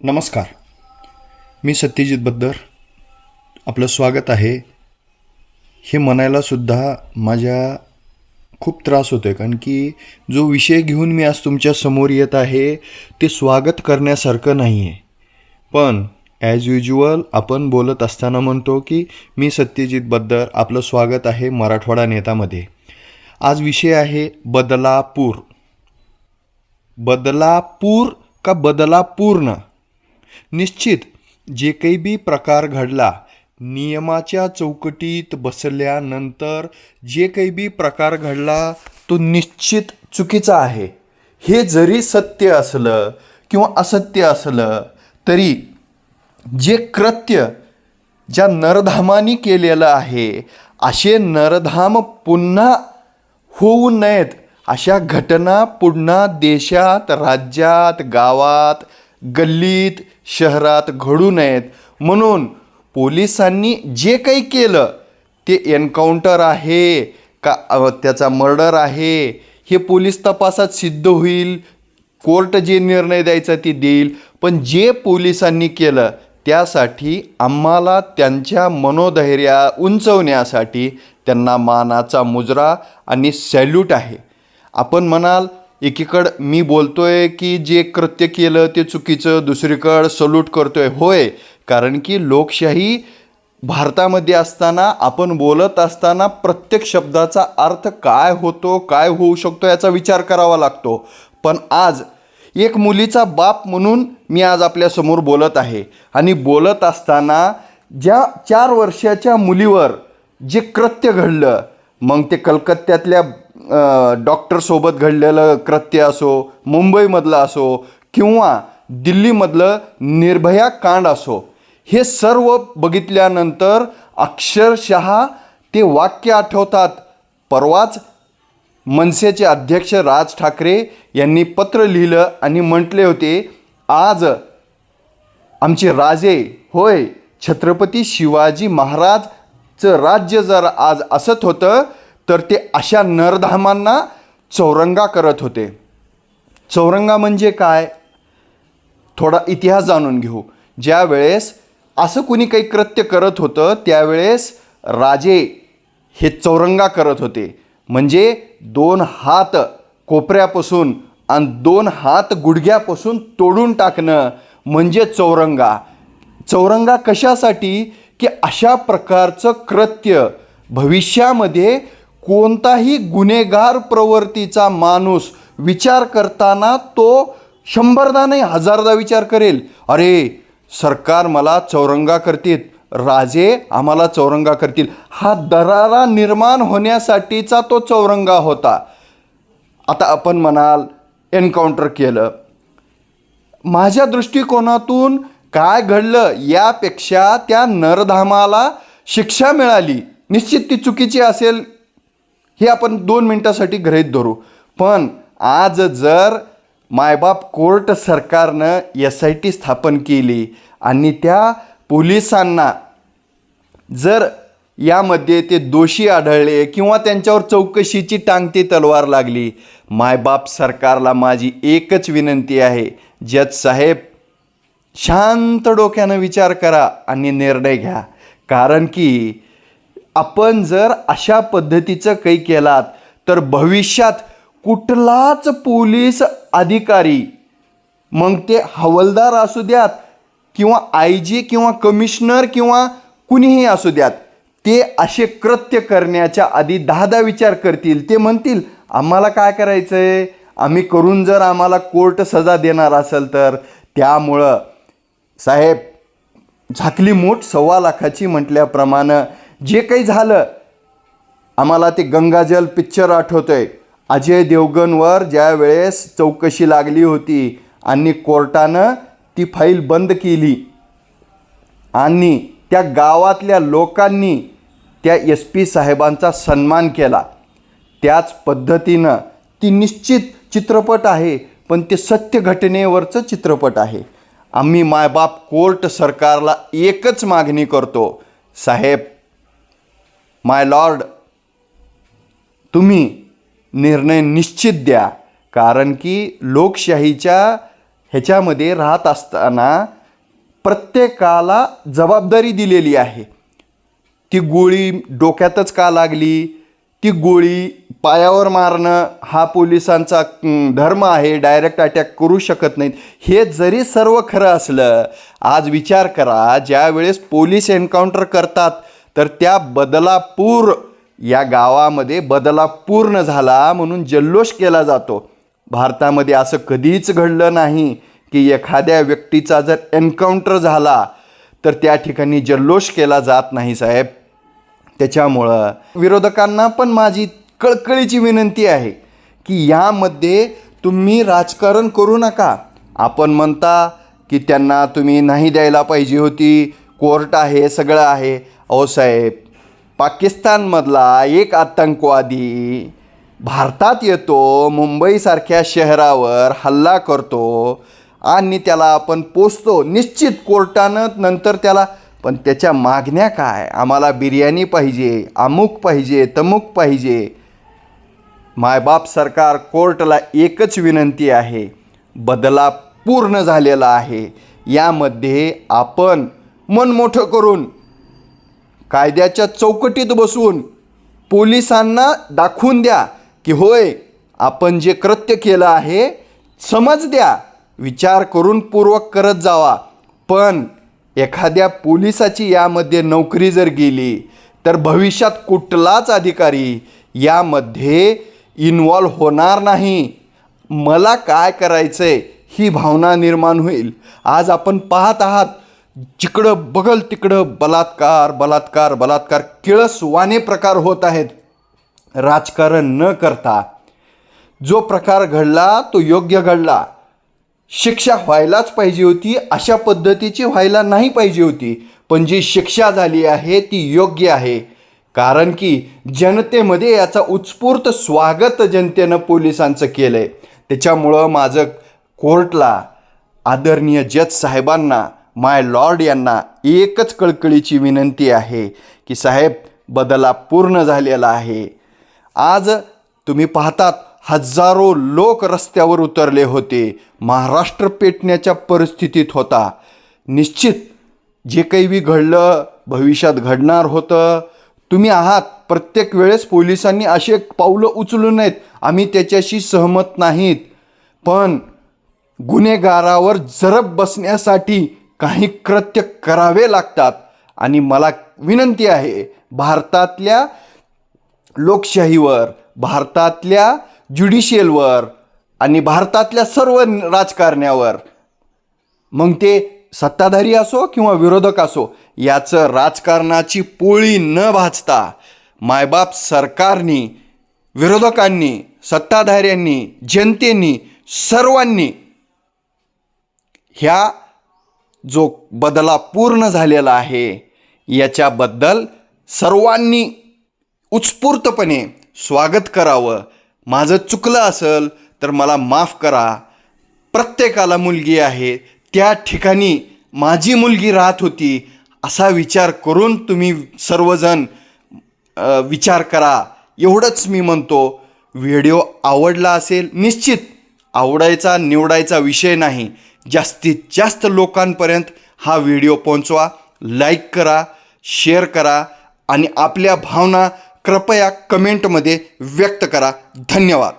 नमस्कार. मी सत्यजित बद्दर. आपलं स्वागत आहे. हे म्हणायलासुद्धा माझ्या खूप त्रास होतो आहे कारण की जो विषय घेऊन मी आज तुमच्यासमोर येत आहे ते स्वागत करण्यासारखं नाही आहे पण ॲज युज्युअल आपण बोलत असताना म्हणतो की मी सत्यजित बद्दर आपलं स्वागत आहे मराठवाडा नेतामध्ये. आज विषय आहे बदलापूर. बदलापूर का बदलापूर्ण निश्चित जे काही बी प्रकार घडला नियमाच्या चौकटीत बसल्यानंतर जे काही बी प्रकार घडला तो निश्चित चुकीचा आहे. हे जरी सत्य असलं किंवा असत्य असलं तरी जे कृत्य ज्या नरधामानी केलेलं आहे असे नरधाम पुन्हा होऊ नयेत अशा घटना पुन्हा देशात राज्यात गावात गल्लीत शहरात घडू नयेत. म्हणून पोलिसांनी जे काही केलं ते एन्काउंटर आहे का त्याचा मर्डर आहे हे पोलीस तपासात सिद्ध होईल कोर्ट जे निर्णय द्यायचा ते देईल पण जे पोलिसांनी केलं त्यासाठी आम्हाला त्यांच्या मनोधैर्या उंचवण्यासाठी त्यांना मानाचा मुजरा आणि सॅल्यूट आहे. आपण म्हणाल एकीकडं मी बोलतोय की जे कृत्य केलं ते चुकीचं दुसरीकडं सल्यूट करतोय. होय कारण की लोकशाही भारतामध्ये असताना आपण बोलत असताना प्रत्येक शब्दाचा अर्थ काय होतो काय होऊ शकतो याचा विचार करावा लागतो. पण आज एक मुलीचा बाप म्हणून मी आज आपल्यासमोर बोलत आहे. आणि बोलत असताना ज्या चार वर्षाच्या मुलीवर जे कृत्य घडलं मग ते कलकत्त्यातल्या डॉक्टरसोबत घडलेलं कृत्य असो मुंबईमधलं असो किंवा दिल्लीमधलं निर्भया कांड असो हे सर्व बघितल्यानंतर अक्षरशः ते वाक्य आठवतात. परवाच मनसेचे अध्यक्ष राज ठाकरे यांनी पत्र लिहिलं आणि म्हटले होते आज आमचे राजे होय छत्रपती शिवाजी महाराजचं राज्य जर आज असत होतं तर ते अशा नरधामांना चौरंगा करत होते. चौरंगा म्हणजे काय? थोडा इतिहास जाणून घेऊ. ज्यावेळेस असं कुणी काही कृत्य करत होतं त्यावेळेस राजे हे चौरंगा करत होते. म्हणजे दोन हात कोपऱ्यापासून आणि दोन हात गुडघ्यापासून तोडून टाकणं म्हणजे चौरंगा. चौरंगा कशासाठी? की अशा प्रकारचं कृत्य भविष्यामध्ये कोणताही गुन्हेगार प्रवृत्तीचा माणूस विचार करताना तो शंभरदा नाही हजारदा विचार करेल. अरे सरकार मला चौरंगा करतील राजे आम्हाला चौरंगा करतील. हा दरारा निर्माण होण्यासाठीचा तो चौरंगा होता. आता आपण म्हणाल एन्काउंटर केलं. माझ्या दृष्टिकोनातून काय घडलं यापेक्षा त्या नरधामाला शिक्षा मिळाली. निश्चित ती चुकीची असेल. हे आपण दोन मिनटासाठी गृहीत धरू. पण आज जर मायबाप कोर्ट सरकारनं एस आय टी स्थापन केली आणि त्या पोलिसांना जर यामध्ये ते दोषी आढळले किंवा त्यांच्यावर चौकशीची टांगती तलवार लागली मायबाप सरकारला माझी एकच विनंती आहे जज साहेब शांत डोक्यानं विचार करा आणि निर्णय घ्या. कारण की आपण जर अशा पद्धतीचं काही केलात तर भविष्यात कुठलाच पोलीस अधिकारी मग ते हवलदार असू द्यात किंवा आय जी किंवा कमिशनर किंवा कुणीही असू द्यात ते असे कृत्य करण्याच्या आधी दहा दहा विचार करतील. ते म्हणतील आम्हाला काय करायचं आहे आम्ही करून जर आम्हाला कोर्ट सजा देणार असेल तर. त्यामुळं साहेब झाकली मूठ सव्वा लाखाची म्हटल्याप्रमाणे जे काही झालं आम्हाला ते गंगाजल पिक्चर आठवतंय. अजय देवगणवर ज्या वेळेस चौकशी लागली होती आणि कोर्टानं ती फाईल बंद केली आणि त्या गावातल्या लोकांनी त्या एस पी साहेबांचा सन्मान केला. त्याच पद्धतीनं ती निश्चित चित्रपट आहे पण ते सत्य घटनेवरचं चित्रपट आहे. आम्ही मायबाप कोर्ट सरकारला एकच मागणी करतो साहेब माय लॉर्ड तुम्ही निर्णय निश्चित द्या कारण की लोकशाहीच्या ह्याच्यामध्ये राहत असताना प्रत्येकाला जबाबदारी दिलेली आहे. ती गोळी डोक्यातच का लागली? ती गोळी पायावर मारणं हा पोलिसांचा धर्म आहे डायरेक्ट अटॅक करू शकत नाहीत. हे जरी सर्व खरं असलं आज विचार करा ज्यावेळेस पोलीस एन्काउंटर करतात तर त्या बदलापूर या गावामध्ये बदला पूर्ण झाला म्हणून जल्लोष केला जातो. भारतामध्ये असं कधीच घडलं नाही की एखाद्या व्यक्तीचा जर एन्काउंटर झाला तर त्या ठिकाणी जल्लोष केला जात नाही साहेब. त्याच्यामुळं विरोधकांना पण माझी कळकळीची विनंती आहे की यामध्ये तुम्ही राजकारण करू नका. आपण म्हणता की त्यांना तुम्ही नाही द्यायला पाहिजे होती कोर्ट आहे सगळं आहे. साहेब पाकिस्तानमधला एक आतंकवादी भारतात येतो मुंबईसारख्या शहरावर हल्ला करतो आणि त्याला आपण पोचतो निश्चित कोर्टानं नंतर त्याला पण त्याच्या मागण्या काय? आम्हाला बिर्याणी पाहिजे अमुक पाहिजे तमुक पाहिजे. मायबाप सरकार कोर्टला एकच विनंती आहे बदला पूर्ण झालेला आहे. यामध्ये आपण मन मोठं करून कायद्याच्या चौकटीत बसून पोलिसांना दाखवून द्या की होय आपण जे कृत्य केलं आहे समज द्या विचार करून पूर्वक करत जावा. पण एखाद्या पोलिसाची यामध्ये नोकरी जर गेली तर भविष्यात कुठलाच अधिकारी यामध्ये इन्वॉल्व होणार नाही. मला काय करायचं आहे ही भावना निर्माण होईल. आज आपण पाहत आहात जिकडं बघल तिकडं बलात्कार बलात्कार बलात्कार किळसवाने प्रकार होत आहेत. राजकारण न करता जो प्रकार घडला तो योग्य घडला. शिक्षा व्हायलाच पाहिजे होती अशा पद्धतीची व्हायला नाही पाहिजे होती. पण जी शिक्षा झाली आहे ती योग्य आहे. कारण की जनतेमध्ये याचा उत्स्फूर्त स्वागत जनतेनं पोलिसांचं केलं आहे त्याच्यामुळं माझं कोर्टला आदरणीय जज साहेबांना माय लॉर्ड यांना एकच कळकळीची विनंती आहे की साहेब बदला पूर्ण झालेला आहे. आज तुम्ही पाहतात हजारो लोक रस्त्यावर उतरले होते महाराष्ट्र पेटण्याच्या परिस्थितीत होता. निश्चित जे काही बी घडलं भविष्यात घडणार होतं. तुम्ही आहात प्रत्येक वेळेस पोलिसांनी असे पावलं उचलू नयेत. आम्ही त्याच्याशी सहमत नाहीत. पण गुन्हेगारावर जरब बसण्यासाठी काही कृत्य करावे लागतात. आणि मला विनंती आहे भारतातल्या लोकशाहीवर भारतातल्या ज्युडिशियलवर आणि भारतातल्या सर्व राजकारण्यावर मग ते सत्ताधारी असो किंवा विरोधक असो याचं राजकारणाची पोळी न भाजता मायबाप सरकारनी विरोधकांनी सत्ताधाऱ्यांनी जनतेनी सर्वांनी ह्या जो बदला पूर्ण झालेला आहे याच्याबद्दल सर्वांनी उत्स्फूर्तपणे स्वागत करावं. माझं चुकलं असेल तर मला माफ करा. प्रत्येकाला मुलगी आहे त्या ठिकाणी माझी मुलगी राहत होती असा विचार करून तुम्ही सर्वजण विचार करा. एवढंच मी म्हणतो व्हिडिओ आवडला असेल निश्चित आवडायचा निवडायचा विषय नाही. जास्तीत जास्त लोकांपर्यंत हा व्हिडिओ पोहोचवा. लाईक करा शेअर करा आणि आपल्या भावना कृपया कमेंटमध्ये व्यक्त करा. धन्यवाद.